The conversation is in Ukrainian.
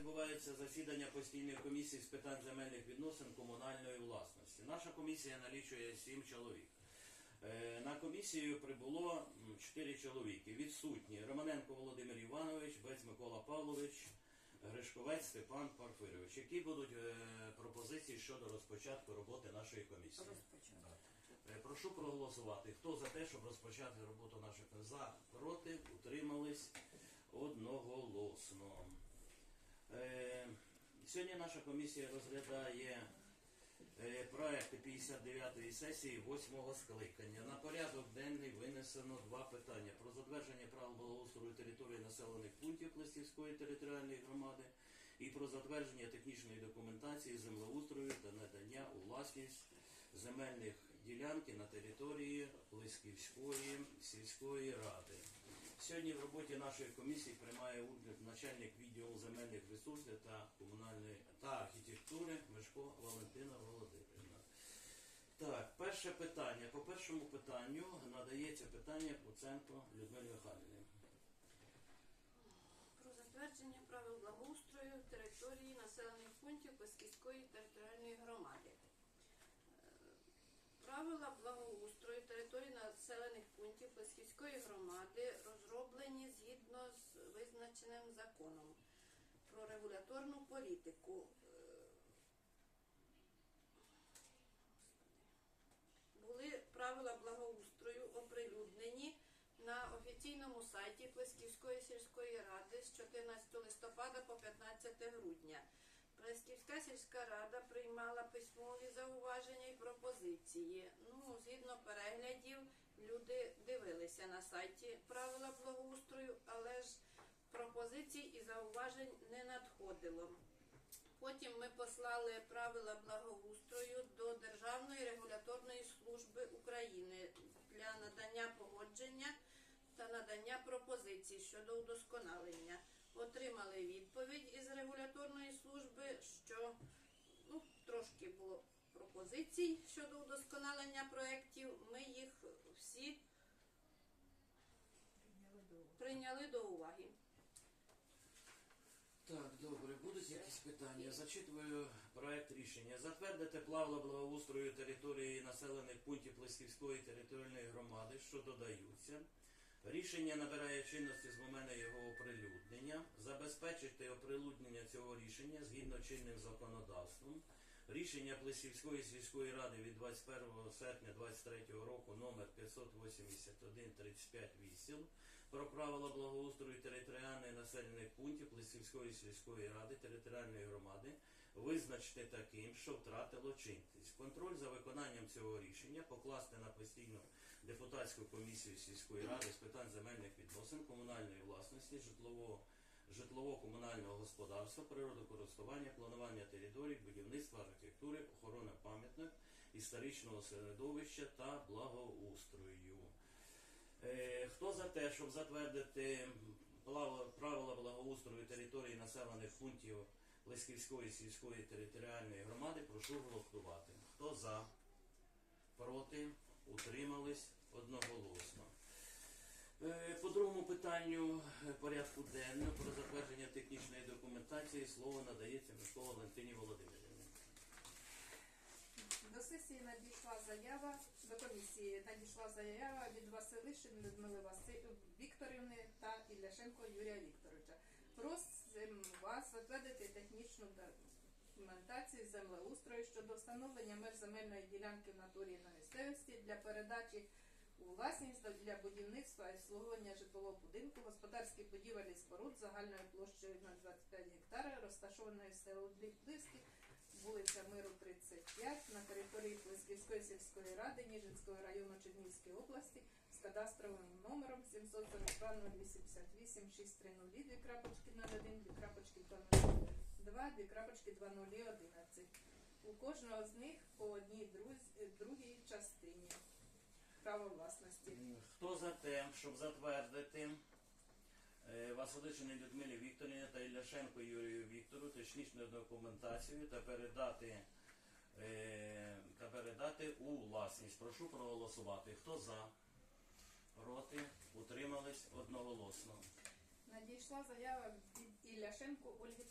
відбувається засідання постійної комісії з питань земельних відносин комунальної власності. Наша комісія налічує 7 чоловік. Е, На комісію прибуло 4 чоловіки. Відсутні Романенко Володимир Іванович, Бець Микола Павлович, Гришковець Степан Парфирович. Які будуть е, пропозиції щодо розпочатку роботи нашої комісії? Е, Прошу проголосувати. Хто за те, щоб розпочати роботу наших за, проти, утримались одноголосно. Е, Сьогодні наша комісія розглядає е, проекти 59-ї сесії 8-го скликання. На порядок денний винесено два питання про затвердження правил благоустрою території населених пунктів Плестівської територіальної громади і про затвердження технічної документації землеустрою та надання у власність земельних ділянки на території Лисківської сільської ради. Сьогодні в роботі нашої комісії приймає участь начальник відділу земельних ресурсів та комунальної та архітектури Мешко Валентина Володимирівна. Так, перше питання. По першому питанню надається питання Куценко Людмилі Михайлівні. Про затвердження правил благоустрою території населених пунктів Песківської територіальної громади. Правила благоустрою території населених пунктів Песківської громади розроблені згідно з визначеним законом про регуляторну політику. Е, Були правила благоустрою оприлюднені на офіційному сайті Плесківської сільської ради з 14 листопада по 15 грудня. Плесківська сільська рада приймала письмові зауваження і пропозиції. Ну, згідно переглядів, люди дивилися на сайті правила благоустрою, але ж пропозицій і зауважень не надходило. Потім ми послали правила благоустрою до Державної регуляторної служби України для надання погодження та надання пропозицій щодо удосконалення. Отримали відповідь із регуляторної служби, що ну, трошки було пропозицій щодо удосконалення проєктів. Ми їх всі прийняли до уваги. Так, добре, будуть якісь питання. Зачитую проект рішення. Затвердити правила благоустрою території населених пунктів Плесківської територіальної громади, що додаються. Рішення набирає чинності з моменту його оприлюднення, забезпечити оприлюднення цього рішення згідно чинним законодавством. Рішення Плесівської сільської ради від 21 серпня 2023 року номер 581 35 8 про правила благоустрою територіальних населених пунктів Плесівської сільської ради територіальної громади визначити таким, що втратило чинність. Контроль за виконанням цього рішення покласти на постійну депутатську комісію сільської ради з питань земельних відносин, комунальної власності, житлово-комунального господарства, природокористування, планування територій, будівництва архітектури, охорони пам'яток, історичного середовища та благоустрою. Е, Хто за те, щоб затвердити правила благоустрою території населених пунктів Лисківської сільської територіальної громади, прошу голосувати. Хто за? Проти? Утримались одноголосно. Е, По другому питанню е, порядку денного про затвердження технічної документації слово надається Микола Валентині Володимирівні. До сесії надійшла заява до комісії. Надійшла заява від Василишин Людмили Васи... Вікторівни та Ілляшенко Юрія Вікторовича. Просимо вас затвердити технічну документацію землеустрою щодо встановлення меж земельної ділянки в натурі на місцевості для передачі у власність для будівництва і обслуговування житлового будинку, господарських будівель і споруд загальною площею на 25 гектарів, розташованої в село Липливське, вулиця Миру 35 на території Плесківської сільської ради Ніжинського району Чернігівської області з кадастровим номером 742 088 630 2 крапочки 01, 2 крапочки 202, 2 крапочки 2011. У кожного з них по одній друз- другій частині право власності. Хто за те, щоб затвердити е, Василишині Людмилі Вікторівні та Ілляшенко Юрію Віктору технічну документацію та передати, е, та передати у власність? Прошу проголосувати. Хто за? Проти? Утримались одноголосно. Надійшла заява від Ілляшенко Ольги